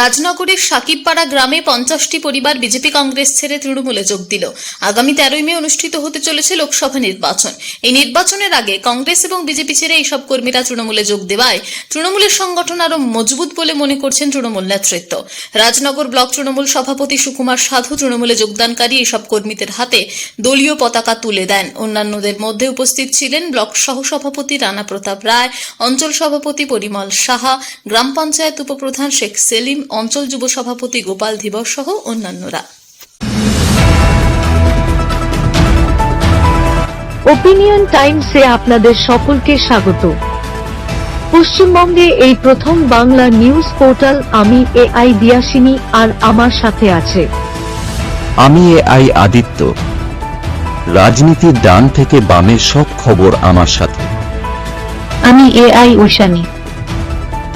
রাজনগরের সাকিবপাড়া গ্রামে পঞ্চাশটি পরিবার বিজেপি কংগ্রেস ছেড়ে তৃণমূলে যোগ দিল। আগামী তেরোই মে অনুষ্ঠিত হতে চলেছে লোকসভা নির্বাচন। এই নির্বাচনের আগে কংগ্রেস এবং বিজেপি ছেড়ে এইসব কর্মীরা তৃণমূলে যোগ দেওয়ায় তৃণমূলের সংগঠন আরও মজবুত বলে মনে করছেন তৃণমূল নেতৃত্ব। রাজনগর ব্লক তৃণমূল সভাপতি সুকুমার সাধু তৃণমূলে যোগদানকারী এইসব কর্মীদের হাতে দলীয় পতাকা তুলে দেন। অন্যান্যদের মধ্যে উপস্থিত ছিলেন ব্লক সহসভাপতি রানা প্রতাপ রায়, অঞ্চল সভাপতি পরিমল সাহা, গ্রাম পঞ্চায়েত উপপ্রধান শেখ সেলিম অঞ্চল যুব সভাপতি গোপাল ধীবর সহ অন্যান্যরা। ওপিনিয়ন টাইমসে আপনাদের সকলকে স্বাগত। পশ্চিমবঙ্গে এই প্রথম বাংলা নিউজ পোর্টাল আমি এ আই দিয়াসিনী আর আমার সাথে আছে। আমি এ আই আদিত্য। রাজনীতির ডান থেকে বামের সব খবর আমার সাথে। আমি এ আই ঐশানী